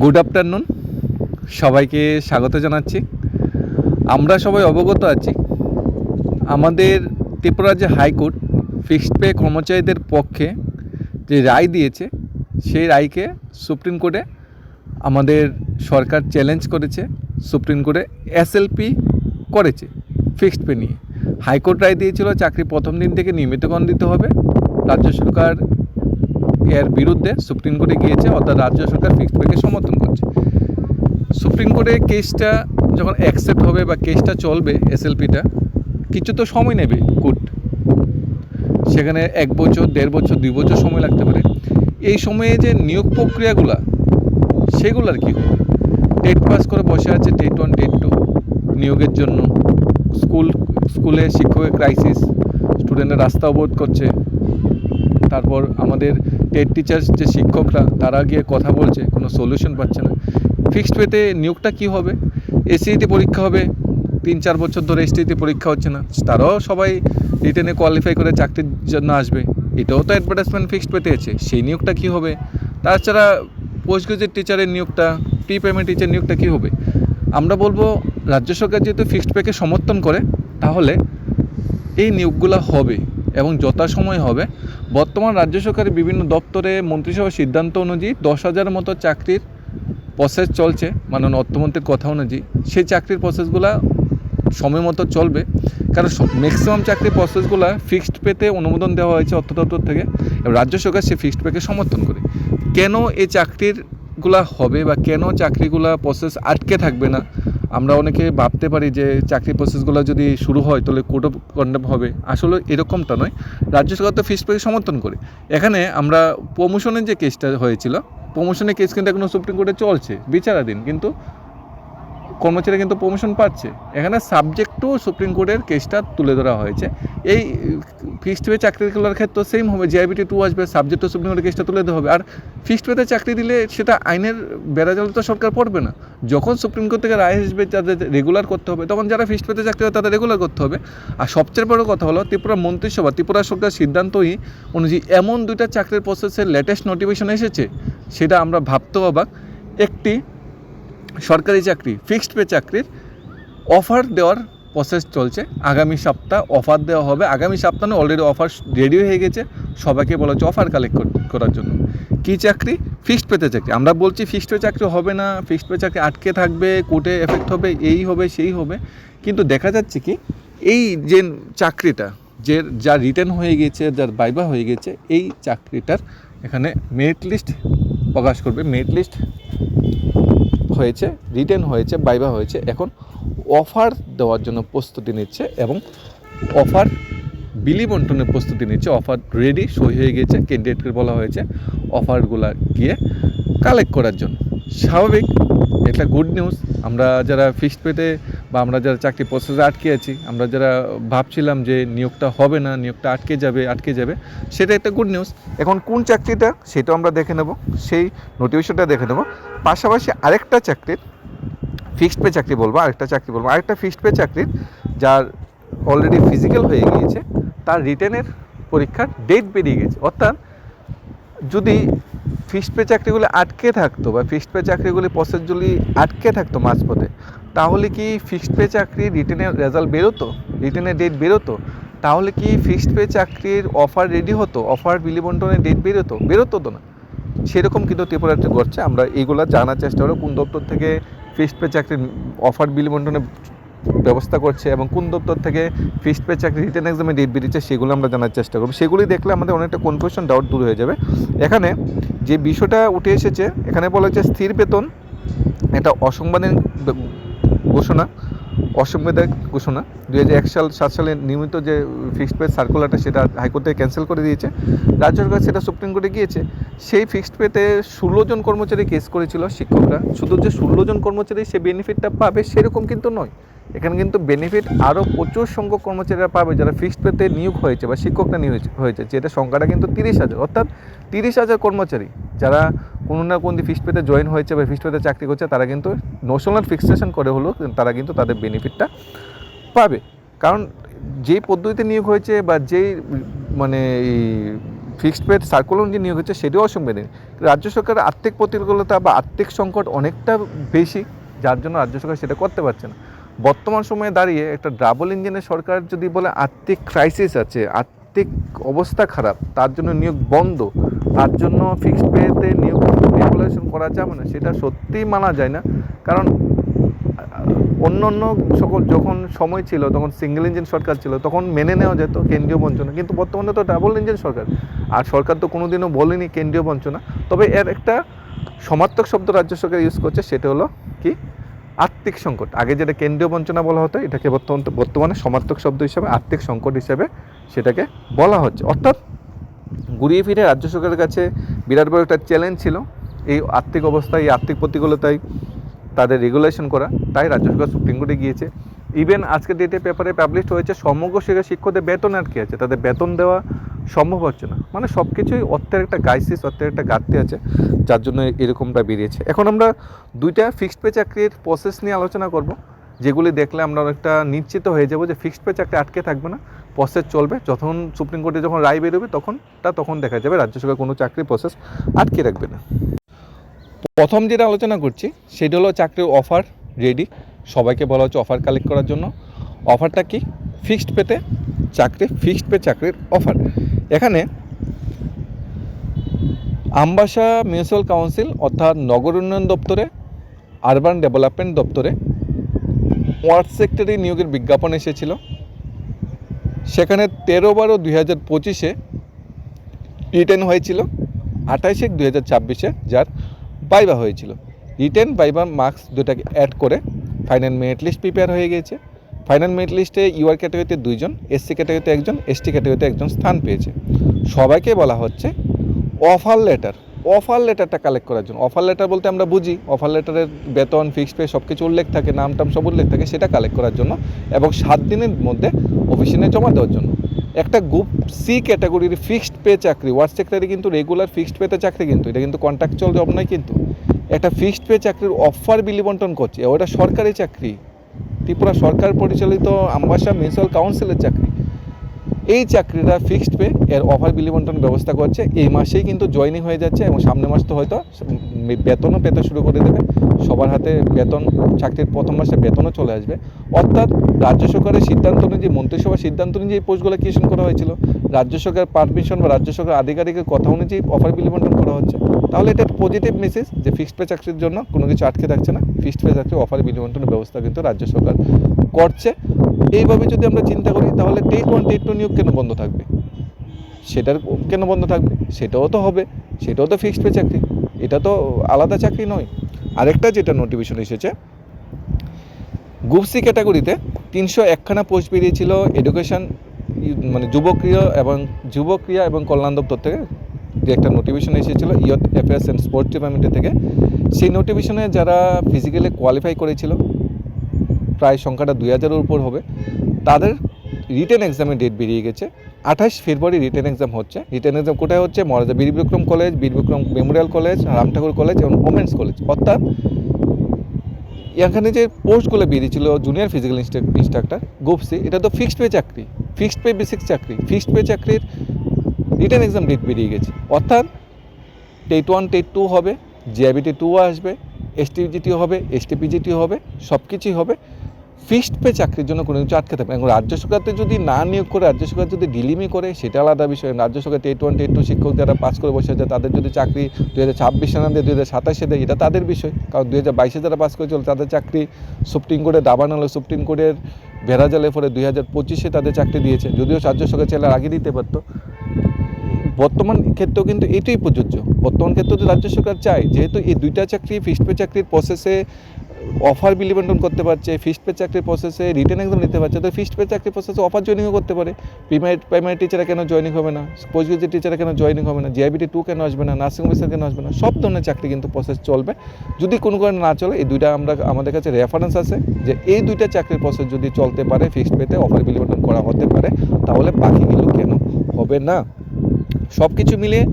Good afternoon সবাইকে স্বাগত জানাচ্ছি। আমরা সবাই অবগত আছি। আমাদের ত্রিপুরা যে হাইকোর্ট ফিক্সড পে কর্মচারীদের পক্ষে যে রায় দিয়েছে, সেই রায়কে সুপ্রিম কোর্টে আমাদের সরকার চ্যালেঞ্জ করেছে। সুপ্রিম কোর্টে এসএলপি করেছে ফিক্সড পে নিয়ে। হাইকোর্ট রায় দিয়েছিল, চাকরি প্রথম দিন থেকে নিয়মিতকরণ দিতে হবে। রাজ্য সরকার এর বিরুদ্ধে সুপ্রিম কোর্টে গিয়েছে, অর্থাৎ রাজ্য সরকার ফিক্সড পেকে সমর্থন করছে। সুপ্রিম কোর্টে কেসটা যখন অ্যাকসেপ্ট হবে বা কেসটা চলবে এসএলপিটা কিছু তো সময় নেবে কোর্ট সেখানে এক বছর, দেড় বছর, দুই বছর সময় লাগতে পারে। এই সময়ে যে নিয়োগ প্রক্রিয়াগুলা, সেগুলোর কী হবে? টেট পাস করে বসে আছে টেট ওয়ান টেট টু নিয়োগের জন্য। স্কুল, স্কুলে শিক্ষকের ক্রাইসিস স্টুডেন্টরা রাস্তা অবরোধ করছে। তারপর আমাদের টেট টিচার যে শিক্ষকরা, তারা গিয়ে কথা বলছে, কোনো সলিউশন পাচ্ছে না। ফিক্সড পেতে নিয়োগটা কি হবে? এসিইটি পরীক্ষা হবে, তিন চার বছর ধরে এসটিইটি পরীক্ষা হচ্ছে না। তারাও সবাই রিটেনে কোয়ালিফাই করে চাকরির জন্য আসবে। এটাও তো অ্যাডভার্টাইজমেন্ট ফিক্সড পেতে আছে। সেই নিয়োগটা কি হবে? তাছাড়া পোস্ট গ্রাজুয়েট টিচারের নিয়োগটা প্রি পেমেন্ট টিচার নিয়োগটা কি হবে? আমরা বলব, রাজ্য সরকার যেহেতু ফিক্সড পেকে সমর্থন করে, তাহলে এই নিয়োগগুলো হবে। এবং যথাসময় হবে। বর্তমান রাজ্য সরকারের বিভিন্ন দপ্তরে মন্ত্রিসভার সিদ্ধান্ত অনুযায়ী দশ হাজার মতো চাকরির প্রসেস চলছে মাননীয় অর্থমন্ত্রীর কথা অনুযায়ী। সেই চাকরির প্রসেসগুলো সময় মতো চলবে। কারণ ম্যাক্সিমাম চাকরির প্রসেসগুলো ফিক্সড পেতে অনুমোদন দেওয়া হয়েছে অর্থ দপ্তর থেকে। এবং রাজ্য সরকার সেই ফিক্সড পেকে সমর্থন করে। কেন এই চাকরিরগুলা হবে বা কেন চাকরিগুলা প্রসেস আটকে থাকবে না? আমরা অনেকে ভাবতে পারি যে চাকরি প্রসেসগুলো যদি শুরু হয়, তাহলে কোড অফ কন্ডাক্ট হবে। আসলে এরকমটা নয়। রাজ্য সরকার তো ফিস পেয়ে সমর্থন করে। এখানে আমরা প্রমোশনের যে কেসটা হয়েছিল প্রমোশনের কেস কিন্তু এখনও সুপ্রিম কোর্টে চলছে, বিচারাধীন। কিন্তু কর্মচারী কিন্তু প্রমোশন পাচ্ছে। এখানে সাবজেক্টও সুপ্রিম কোর্টের কেসটা তুলে ধরা হয়েছে। এই ফিক্সড পে চাকরি চাকরিগুলোর ক্ষেত্রে সেম হবে জিআইবিটি টু আসবে সাবজেক্টও সুপ্রিম কোর্টের কেসটা তুলে দেওয়া হবে। আর ফিক্সড পেতে চাকরি দিলে সেটা আইনের বেড়াজাল তো সরকার পড়বে না। যখন সুপ্রিম কোর্ট থেকে রায় আসবে যাদের রেগুলার করতে হবে, তখন যারা ফিক্সড পেতে চাকরি হয় তাদের রেগুলার করতে হবে। আর সবচেয়ে বড় কথা হলো, ত্রিপুরা মন্ত্রিসভা, ত্রিপুরা সরকার সিদ্ধান্তই অনুযায়ী এমন দুইটা চাকরির প্রসেসের লেটেস্ট নোটিফিকেশন এসেছে, সেটা আমরা ভাবতেও অবাক। একটি সরকারি চাকরি ফিক্সড পে চাকরির অফার দেওয়ার প্রসেস চলছে। আগামী সপ্তাহ অফার দেওয়া হবে। আগামী সপ্তাহে অলরেডি অফার রেডি হয়ে গেছে। সবাইকে বলা হচ্ছে অফার কালেক্ট করার জন্য। কী চাকরি? ফিক্সড পেতে চাকরি। আমরা বলছি ফিক্সড পে চাকরি হবে না। ফিক্সড পে চাকরি আটকে থাকবে কোর্টে এফেক্ট হবে, এই হবে, সেই হবে। কিন্তু দেখা যাচ্ছে কি, এই যে চাকরিটা, যে যা রিটার্ন হয়ে গেছে, যার বাইবা হয়ে গেছে, এই চাকরিটার এখানে মেরিট লিস্ট প্রকাশ করবে। মেরিট লিস্ট হয়েছে রিটার্ন হয়েছে, বাইবা হয়েছে, এখন অফার দেওয়ার জন্য প্রস্তুতি নিচ্ছে এবং অফার বিলি বন্টনের প্রস্তুতি নিচ্ছে, অফার রেডি সই হয়ে গেছে ক্যান্ডিডেটকে বলা হয়েছে, অফারগুলো গিয়ে কালেক্ট করার জন্য। স্বাভাবিক এটা গুড নিউজ আমরা যারা ফিক্সড পেতে বা আমরা যারা চাকরি প্রসেসে আটকে আছি, আমরা যারা ভাবছিলাম যে নিয়োগটা হবে না, নিয়োগটা আটকে যাবে আটকে যাবে, সেটা একটা গুড নিউজ এখন কোন চাকরিটা সেটাও আমরা দেখে নেব, সেই নোটিফিকেশনটা দেখে নেব। পাশাপাশি আরেকটা চাকরির ফিক্সড পে চাকরি বলব, আরেকটা চাকরি বলব। আরেকটা ফিক্সড পে চাকরির যার অলরেডি ফিজিক্যাল হয়ে গিয়েছে, তার রিটার্নের পরীক্ষার ডেট বেরিয়ে গেছে। অর্থাৎ যদি ফিক্সড পে চাকরিগুলি আটকে থাকতো বা ফিক্সড পে চাকরিগুলি প্রসেসগুলি আটকে থাকতো মাঝপথে তাহলে কি ফিক্সড পে চাকরি রিটার্নের রেজাল্ট বেরোতো? রিটার্নের ডেট বেরোতো? তাহলে কি ফিক্সড পে চাকরির অফার রেডি হতো? অফার বিলিবন্টনের ডেট বেরোতো? বেরোতো তো না। সেরকম কিন্তু ত্রিপুরাতে করছে আমরা এইগুলো জানার চেষ্টা করব কোন দপ্তর থেকে ফিক্সড পে চাকরির অফার বিল বন্টনের ব্যবস্থা করছে এবং কোন দপ্তর থেকে ফিক্সড পে চাকরি রিটার্ন এক্সামে ডেট বেরিয়েছে সেগুলো আমরা জানার চেষ্টা করব। সেগুলি দেখলে আমাদের অনেকটা কনফিউশন ডাউট দূর হয়ে যাবে। এখানে যে বিষয়টা উঠে এসেছে, এখানে বলা হচ্ছে স্থির বেতন, এটা অসংবাদিক ঘোষণা অসংবিধানিক ঘোষণা। দুই হাজার এক সাল, সাত সালে নিয়মিত যে ফিক্সড পে সার্কুলারটা সেটা হাইকোর্ট ক্যান্সেল করে দিয়েছে। রাজ্য সরকার সেটা সুপ্রিম কোর্টে গিয়েছে। সেই ফিক্সড পেতে ষোলো জন কর্মচারী কেস করেছিল শিক্ষকরা। শুধু যে ষোলো জন কর্মচারী সে বেনিফিটটা পাবে সেরকম কিন্তু নয়। এখানে কিন্তু বেনিফিট আরও প্রচুর সংখ্যক কর্মচারীরা পাবে যারা ফিক্সড পেতে নিয়োগ হয়েছে বা শিক্ষকরা নিয়োগ হয়েছে, যেটা সংখ্যাটা কিন্তু তিরিশ হাজার। অর্থাৎ তিরিশ হাজার কর্মচারী যারা কোনো না কোনো ফিক্সড পেতে জয়েন হয়েছে বা ফিক্সড পেতে চাকরি করছে, তারা কিন্তু নোশনাল ফিক্সেশন করে হলেও তারা কিন্তু তাদের বেনিফিটটা পাবে। কারণ যেই পদ্ধতিতে নিয়োগ হয়েছে বা যেই মানে এই ফিক্সড পেড সার্কুলার যে নিয়োগ হচ্ছে সেটাও অসংবিধানিক রাজ্য সরকারের আর্থিক প্রতিকূলতা বা আর্থিক সংকট অনেকটা বেশি, যার জন্য রাজ্য সরকার সেটা করতে পারছে না। বর্তমান সময়ে দাঁড়িয়ে একটা ডাবল ইঞ্জিনের সরকার যদি বলে আর্থিক ক্রাইসিস আছে, আর্থিক অবস্থা খারাপ, তার জন্য নিয়োগ বন্ধ, তার জন্য ফিক্সড পেতে নিয়োগ রেগুলেশন করা যাবে না সেটা সত্যিই মানা যায় না। কারণ, অন্য অন্য সকল যখন সময় ছিল, তখন সিঙ্গেল ইঞ্জিন সরকার ছিল, তখন মেনে নেওয়া যেত কেন্দ্রীয় বঞ্চনা, কিন্তু বর্তমানে তো ডাবল ইঞ্জিন সরকার। আর সরকার তো কোনোদিনও বলেনি কেন্দ্রীয় বঞ্চনা। তবে এর একটা সমার্থক শব্দ রাজ্য সরকার ইউজ করছে, সেটা হলো কি? আর্থিক সংকট। আগে যেটা কেন্দ্রীয় বঞ্চনা বলা হতো, এটাকে বর্তমান, বর্তমানে সমার্থক শব্দ হিসাবে, আর্থিক সংকট হিসাবে সেটাকে বলা হচ্ছে। অর্থাৎ ঘুরিয়ে ফিরে রাজ্য সরকারের কাছে বিরাট বড় একটা চ্যালেঞ্জ ছিল। এই আর্থিক অবস্থায় এই আর্থিক প্রতিকূলতায় তাদের রেগুলেশন করা, তাই রাজ্য সরকার সুপ্রিম কোর্টে গিয়েছে। ইভেন আজকের ডেটে পেপারে পাবলিশ হয়েছে, সমগ্র শিক্ষা শিক্ষকদের বেতন আর আটকে আছে? তাদের বেতন দেওয়া সম্ভব হচ্ছে না। মানে সব কিছুই অর্থের একটা গাইসিস অর্থের একটা ঘাটতি আছে, যার জন্য এরকমটা বেরিয়েছে। এখন আমরা দুইটা ফিক্সড পে চাকরির প্রসেস নিয়ে আলোচনা করব। যেগুলি দেখলে আমরা অনেকটা নিশ্চিত হয়ে যাব যে ফিক্সড পে চাকরি আটকে থাকবে না প্রসেস চলবে। যখন সুপ্রিম কোর্টে যখন রায় বেরোবে, তখনটা তখন দেখা যাবে, রাজ্য সরকার কোনো চাকরির প্রসেস আটকে রাখবে না। প্রথম যেটা আলোচনা করছি, সেটা হলো চাকরির অফার রেডি সবাইকে বলা হচ্ছে অফার কালেক্ট করার জন্য। অফারটা কি? ফিক্সড পেতে চাকরি ফিক্সড পে চাকরির অফার এখানে আমবাসা মিউনিসিপ্যাল কাউন্সিল অর্থাৎ নগর উন্নয়ন দপ্তরে আরবান ডেভেলপমেন্ট দপ্তরে ওয়ার্ড সেক্টরি নিয়োগের বিজ্ঞাপন এসেছিল। সেখানে তেরো বারো দুই হাজার পঁচিশে রিটার্ন হয়েছিল, আঠাইশে দুই হাজার ছাব্বিশে যার বাইবা হয়েছিল। রিটেন, বাইবা, মার্কস দুটাকে অ্যাড করে ফাইনাল মেরিট লিস্ট প্রিপেয়ার হয়ে গিয়েছে। ফাইনাল মেরিট লিস্টে ইউআর ক্যাটাগরিতে দুইজন এসসি ক্যাটাগরিতে একজন এসটি ক্যাটাগরিতে একজন স্থান পেয়েছে। সবাইকে বলা হচ্ছে অফার লেটার অফার লেটারটা কালেক্ট করার জন্য। অফার লেটার বলতে আমরা বুঝি, অফার লেটারের বেতন ফিক্সড পে সব কিছু উল্লেখ থাকে, নাম টাম সব উল্লেখ থাকে, সেটা কালেক্ট করার জন্য এবং সাত দিনের মধ্যে অফিসে নিয়ে জমা দেওয়ার জন্য। একটা গ্রুপ সি ক্যাটাগরির ফিক্সড পে চাকরি ওয়ার্ড সেক্টরে কিন্তু রেগুলার ফিক্সড পেতে চাকরি কিন্তু, এটা কিন্তু কন্ট্রাকচুয়াল জব নয় কিন্তু। একটা ফিক্সড পে চাকরির অফার বিলি বন্টন করছে, ওটা সরকারি চাকরি। ত্রিপুরা সরকার পরিচালিত আমবাসা মিউনিসিপ্যাল কাউন্সিলের চাকরি। এই চাকরিটা ফিক্সড পে এর অফার বিলি বন্টন ব্যবস্থা করছে। এই মাসেই কিন্তু জয়েনিং হয়ে যাচ্ছে এবং সামনে মাস তো হয়তো বেতনও পেতে শুরু করে দেবে। সবার হাতে বেতন, চাকরির প্রথম মাসে বেতনও চলে আসবে। অর্থাৎ রাজ্য সরকারের সিদ্ধান্ত অনুযায়ী, মন্ত্রিসভার সিদ্ধান্ত অনুযায়ী এই পোস্টগুলো ক্রিয়েশন করা হয়েছিল। রাজ্য সরকার পারমিশন বা রাজ্য সরকার আধিকারিকের কথা অনুযায়ী অফার বিলি বন্টন করা হচ্ছে। তাহলে এটা পজিটিভ মেসেজ যে ফিক্সড পে চাকরির জন্য কোনো কিছু আটকে থাকছে না। ফিক্সড পে চাকরি অফার বিলি বন্টনের ব্যবস্থা কিন্তু রাজ্য সরকার করছে। এইভাবে যদি আমরা চিন্তা করি, তাহলে টেট ওয়ান টেট টু নিয়োগ কেন বন্ধ থাকবে? সেটার কেন বন্ধ থাকবে? সেটাও তো হবে। সেটাও তো ফিক্সড পে চাকরি। এটা তো আলাদা চাকরি নয়। আরেকটা যেটা নোটিফিকেশন এসেছে গ্রুপ সি ক্যাটাগরিতে তিনশো একখানা পোস্ট বেরিয়েছিল এডুকেশন মানে যুবক্রিয়া এবং যুবক্রিয়া এবং কল্যাণ দপ্তর থেকে যে একটা নোটিফিকেশন এসেছিল ইয়থ অ্যাফেয়ার্স অ্যান্ড স্পোর্টস ডিপার্টমেন্টের থেকে, সেই নোটিফিকেশনে যারা ফিজিক্যালি কোয়ালিফাই করেছিল, প্রায় সংখ্যাটা দুই হাজারের উপর হবে, তাদের রিটেন এক্সামের ডেট বেরিয়ে গেছে। আঠাশ ফেব্রুয়ারি রিটেন এক্সাম হচ্ছে। রিটেন এক্সাম কোথায় হচ্ছে? Maharaja Bir Bikram college Bir Bikram memorial college Ram Thakur college এবং ওমেন্স কলেজ অর্থাৎ, এখানে যে পোস্টগুলো বেরিয়েছিল জুনিয়র ফিজিক্যাল ইনস্ট্রাক্টর গোপসি এটা তো ফিক্সড পে চাকরি। ফিক্সড পে বেসিক চাকরি। ফিক্সড পে চাকরির রিটার্ন এক্সাম ডেট বেরিয়ে গেছে। অর্থাৎ টেট ওয়ান, টেট টু হবে জিআইবিটি টু আসবে এসটিজিটি হবে এসটিপিজিটি হবে সব কিছুই হবে ফিক্সড পে চাকরির জন্য কোনো কিছু আটকে থাকবে এখন রাজ্য সরকারতে যদি না নিয়োগ করে, রাজ্য সরকার যদি ডিলিমি করে, সেটা আলাদা বিষয়। রাজ্য সরকার টেট ওয়ান, টেট টু শিক্ষক যারা পাস করে বসে আছে, তাদের যদি চাকরি দু হাজার ছাব্বিশে না দেয় দু হাজার সাতাশে দেয়, এটা তাদের বিষয়। কারণ দু হাজার বাইশে যারা পাস করেছিল তাদের চাকরি সুপ্রিম কোর্টে দাবান হলো সুপ্রিম কোর্টের ভেরাজালে পরে দুই হাজার পঁচিশে তাদের চাকরি দিয়েছে। যদিও সাহায্য সরকার চাইলে আগে দিতে পারতো। বর্তমান ক্ষেত্রেও কিন্তু এটাই প্রযোজ্য। বর্তমান ক্ষেত্রে তো রাজ্য সরকার চায়, যেহেতু এই দুইটা চাকরি, ফিক্সড পে চাকরির প্রসেসে অফার বিলি বন্টন করতে পারছে, ফিক্সড পে চাকরির প্রসেসে রিটার্ন এক্সাম নিতে পারছে। তো ফিক্সড পে চাকরির প্রসেসে অফার জয়েনিংও করতে পারে। প্রাইমারি প্রাইমারি টিচারে কেন জয়েনিং হবে না? পোস্ট গ্রাজুয়েট টিচারে কেন জয়েনিং হবে না? জিআইবিটি টু কেন আসবে না? নার্সিং অফিসার কেন আসবে না? সব ধরনের চাকরি কিন্তু প্রসেস চলবে। যদি কোনো কারণে না চলে, এই দুইটা আমরা, আমাদের কাছে রেফারেন্স আছে যে এই দুইটা চাকরির প্রসেস যদি চলতে পারে ফিক্সড পেতে অফার বিলি বন্টন করা হতে পারে, তাহলে বাকিগুলো কেন হবে না? সব কিছু মিলিয়ে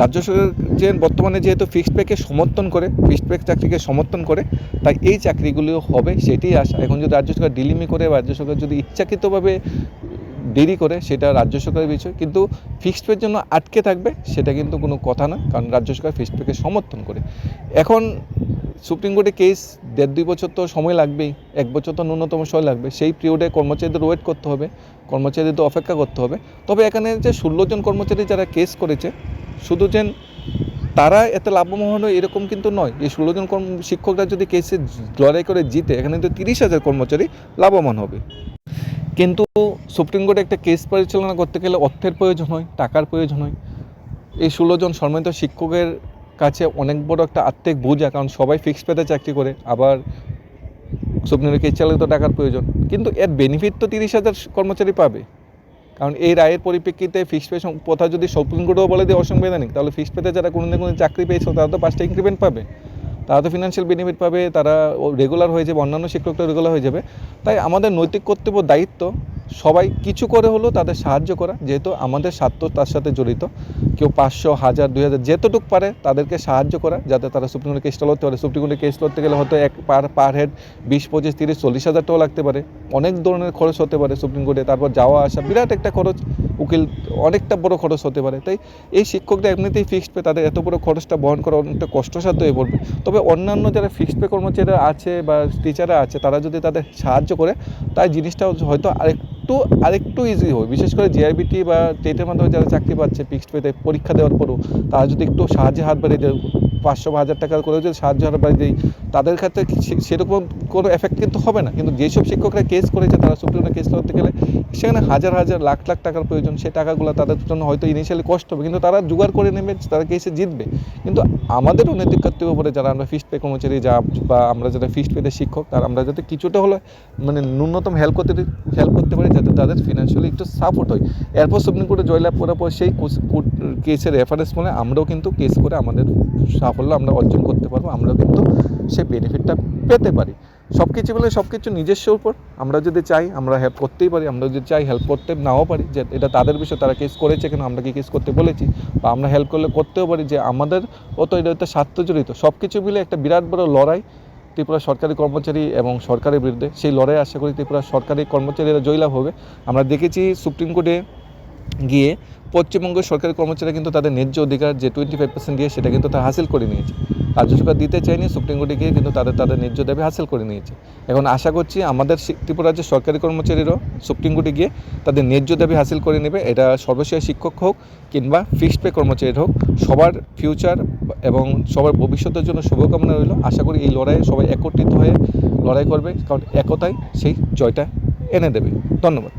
রাজ্য সরকার যে বর্তমানে যেহেতু ফিক্সড পেকে সমর্থন করে ফিক্সড পেক চাকরিকে সমর্থন করে, তাই এই চাকরিগুলিও হবে, সেটাই আশা। এখন যদি রাজ্য সরকার ডিলিমি করে, রাজ্য সরকার যদি ইচ্ছাকৃতভাবে দেরি করে, সেটা রাজ্য সরকারের বিষয়। কিন্তু ফিক্সড পের জন্য আটকে থাকবে, সেটা কিন্তু কোনো কথা না কারণ রাজ্য সরকার ফিক্সড পেকে সমর্থন করে। এখন সুপ্রিম কোর্টে কেস দেড় দুই বছর তো সময় লাগবেই, এক বছর তো ন্যূনতম সময় লাগবে। সেই পিরিয়ডে কর্মচারীদের ওয়েট করতে হবে, কর্মচারীদের অপেক্ষা করতে হবে। তবে এখানে যে ষোলো জন কর্মচারী যারা কেস করেছে, শুধু যেন তারা এত লাভবান হলো এরকম কিন্তু নয়। এই ষোলো জন কর্ম, শিক্ষকরা যদি কেসে লড়াই করে জিতে, এখানে তো তিরিশ হাজার কর্মচারী লাভবান হবে। কিন্তু সুপ্রিম কোর্টে একটা কেস পরিচালনা করতে গেলে অর্থের প্রয়োজন হয়, টাকার প্রয়োজন হয়। এই ষোলো জন সম্মানিত শিক্ষকের অনেক বড় একটা আর্থিক বোঝা, কারণ সবাই ফিক্সড পেতে চাকরি করে, আবার কোর্টে কেস তো টাকার প্রয়োজন। কিন্তু এর বেনিফিট তো তিরিশ হাজার কর্মচারী পাবে। কারণ এই রায়ের পরিপ্রেক্ষিতে ফিক্সড পে কথা যদি সুপ্রিম কোর্টও বলে দিয়ে অসংবিধানিক, তাহলে ফিক্সড পেতে যারা কোনো না কোনো চাকরি পেয়েছে তারা তো পাঁচটা ইনক্রিমেন্ট পাবে। তারা তো ফিনান্সিয়াল বেনিফিট পাবে, তারা রেগুলার হয়ে যাবে, অন্যান্য শিক্ষকরা রেগুলার হয়ে যাবে। তাই আমাদের নৈতিক কর্তব্য দায়িত্ব, সবাই কিছু করে হলেও তাদের সাহায্য করা, যেহেতু আমাদের স্বার্থ তার সাথে জড়িত। কেউ পাঁচশো, হাজার, দুই হাজার, যেতটুকু পারে তাদেরকে সাহায্য করা, যাতে তারা সুপ্রিম কোর্টে কেসটা লড়তে পারে। সুপ্রিম কোর্টে কেস লড়তে গেলে হয়তো এক পার পার হেড বিশ, পঁচিশ, তিরিশ, চল্লিশ হাজার টাকা লাগতে পারে। অনেক ধরনের খরচ হতে পারে সুপ্রিম কোর্টে তারপর যাওয়া আসা, বিরাট একটা খরচ, উকিল, অনেকটা বড় খরচ হতে পারে। তাই এই শিক্ষকরা এমনিতেই ফিক্সড পে তাদের এত বড় খরচটা বহন করা অনেকটা কষ্টসাধ্য হয়ে পড়বে। তবে অন্যান্য যারা ফিক্সড পে কর্মচারীরা আছে বা টিচাররা আছে, তারা যদি তাদের সাহায্য করে, তাই জিনিসটা হয়তো আরেকটু আরেকটু ইজি হবে বিশেষ করে জিআইবিটি বা টেটের মাধ্যমে যারা চাকরি পাচ্ছে ফিক্সড পেতে পরীক্ষা দেওয়ার পরও তারা যদি একটু সাহায্যে হাত বাড়িয়ে দেয়, পাঁচশো বা হাজার টাকার করে যদি সাহায্য হাত বাড়িয়ে দেয়, তাদের ক্ষেত্রে সেরকম কোনো এফেক্ট কিন্তু হবে না। কিন্তু যেসব শিক্ষকরা কেস করেছে, তারা সুপ্রিম কেস করতে গেলে সেখানে হাজার হাজার, লাখ লাখ টাকার প্রয়োজন। সেই টাকাগুলো তাদের জন্য হয়তো ইনিশিয়ালি কষ্ট হবে, কিন্তু তারা জোগাড় করে নেবে, তারা কেসে জিতবে। কিন্তু আমাদেরও নৈতিক কর্তব্য পড়ে যারা আমরা ফিক্সড পে কর্মচারী যা, বা আমরা যারা ফিক্সড পেতে শিক্ষক, তারা আমরা যাতে কিছুটা হলে মানে ন্যূনতম হেল্প করতে হেল্প করতে পারি যাতে তাদের ফিনান্সিয়ালি একটু সাপোর্ট হয়। এরপর সুপ্রিম কোর্টে জয়লাভ করার পর সেই কেসের রেফারেন্স বলে আমরাও কিন্তু কেস করে আমাদের সাফল্য আমরা অর্জন করতে পারব, আমরাও কিন্তু সেই বেনিফিটটা পেতে পারি। সব কিছু বলে সব কিছু নিজস্ব উপর আমরা যদি চাই, আমরা হেল্প করতেই পারি, আমরা যদি চাই হেল্প করতে নাও পারি, যে এটা তাদের বিষয়, তারা কেস করেছে কেন, আমরা কি কেস করতে বলেছি, বা আমরা হেল্প করলে করতেও পারি, যে আমাদের ও তো এটা স্বার্থ জড়িত সব কিছু মিলে একটা বিরাট বড় লড়াই ত্রিপুরা সরকারি কর্মচারী এবং সরকারের বিরুদ্ধে, সেই লড়াই আশা করি ত্রিপুরা সরকারি কর্মচারীরা জয়লাভ হবে। আমরা দেখেছি সুপ্রিম কোর্টে গিয়ে পশ্চিমবঙ্গের সরকারি কর্মচারীরা কিন্তু তাদের ন্যায্য অধিকার যে টোয়েন্টি ফাইভ পার্সেন্ট দিয়ে সেটা কিন্তু তারা হাসিল করে নিয়েছে। রাজ্য সরকার দিতে চায়নি সুপ্রিম কোর্টে গিয়ে কিন্তু তাদের তাদের ন্যায্য দাবি হাসিল করে নিয়েছে। এখন আশা করছি আমাদের ত্রিপুরা রাজ্যের সরকারি কর্মচারীরাও সুপ্রিম কোর্টে গিয়ে তাদের ন্যায্য দাবি হাসিল করে নেবে। এটা সর্বশেষ শিক্ষক হোক কিংবা ফিক্সড পে কর্মচারী হোক, সবার ফিউচার এবং সবার ভবিষ্যতের জন্য শুভকামনা রইল। আশা করি এই লড়াইয়ে সবাই একত্রিত হয়ে লড়াই করবে, কারণ একতাই সেই জয়টা এনে দেবে। ধন্যবাদ।